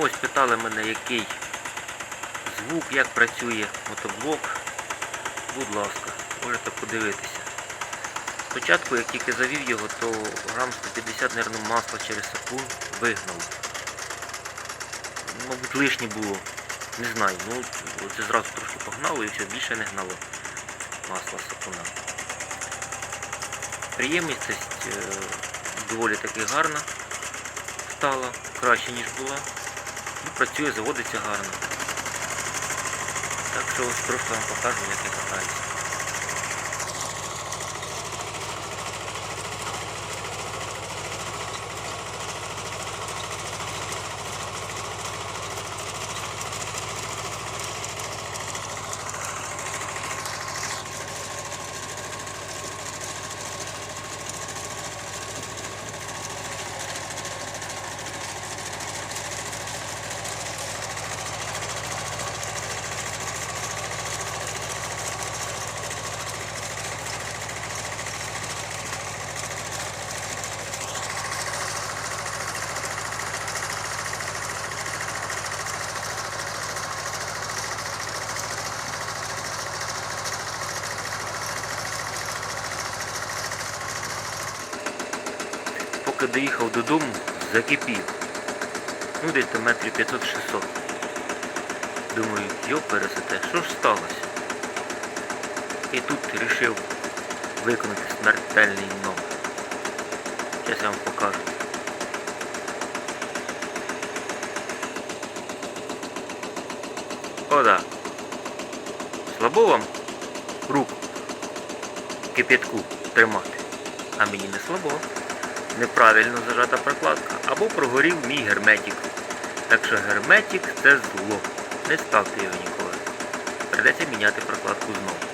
питали мене, який звук, як працює мотоблок. Будь ласка, можете подивитися. Спочатку, як тільки завів його, то грам 150 наверно, масла через секунд вигнав. Мабуть, лишнє було. Не знаю. Ну, це зразу трошки погнало і все, більше не гнало масла сапуна. Приємність е, доволі таки гарна стала, краще ніж була. Працює, заводиться гарно. Так що ось просто вам покажу, як я катаюся. Поки доїхав додому, закипів. Ну, десь до метрів 500-600. Думаю, йо пересете, що ж сталося? І тут вирішив виконати смертельний номер. Зараз я вам покажу. О, да. Слабо вам руку кип'ятку тримати. А мені не слабо. Неправильно зажата прокладка або прогорів мій герметик. Так що герметик це зло. Не ставте його ніколи. Придеться міняти прокладку знову.